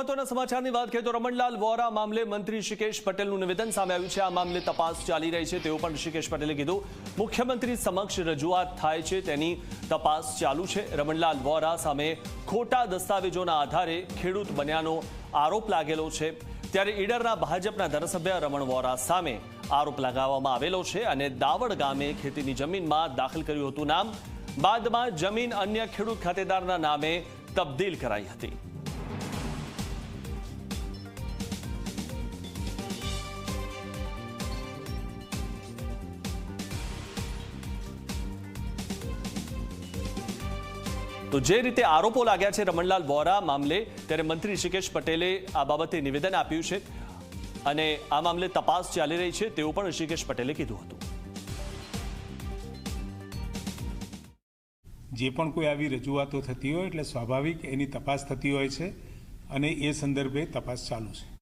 મહત્વના સમાચારની વાત કરીએ તો રમણલાલ વોરા મામલે મંત્રી ઋષિકેશ પટેલનું નિવેદન સામે આવ્યું છે. આ મામલે તપાસ ચાલી રહી છે. તેવું પણ ઋષિકેશ પટેલે કીધું, મુખ્યમંત્રી સમક્ષ રજૂઆત થાય છે તેની તપાસ ચાલુ છે. રમણલાલ વોરા સામે ખોટા દસ્તાવેજોના આધારે ખેડૂત બન્યાનો આરોપ લાગેલો છે. ત્યારે ઈડરના ભાજપના ધારાસભ્ય રમણ વોરા સામે આરોપ લગાવવામાં આવેલો છે અને દાવડ ગામે ખેતીની જમીનમાં દાખલ કર્યું હતું નામ. બાદમાં જમીન અન્ય ખેડૂત ખાતેદારના નામે તબદીલ કરાઈ હતી. તો જે રીતે આરોપો લાગ્યા છે રમણલાલ વોરા મામલે, ત્યારે મંત્રી ઋષિકેશ પટેલે આ બાબતે નિવેદન આપ્યું છે અને આ મામલે તપાસ ચાલી રહી છે તેવું પણ ઋષિકેશ પટેલે કીધું હતું. જે પણ કોઈ આવી રજૂઆતો થતી હોય એટલે સ્વાભાવિક એની તપાસ થતી હોય છે અને એ સંદર્ભે તપાસ ચાલુ છે.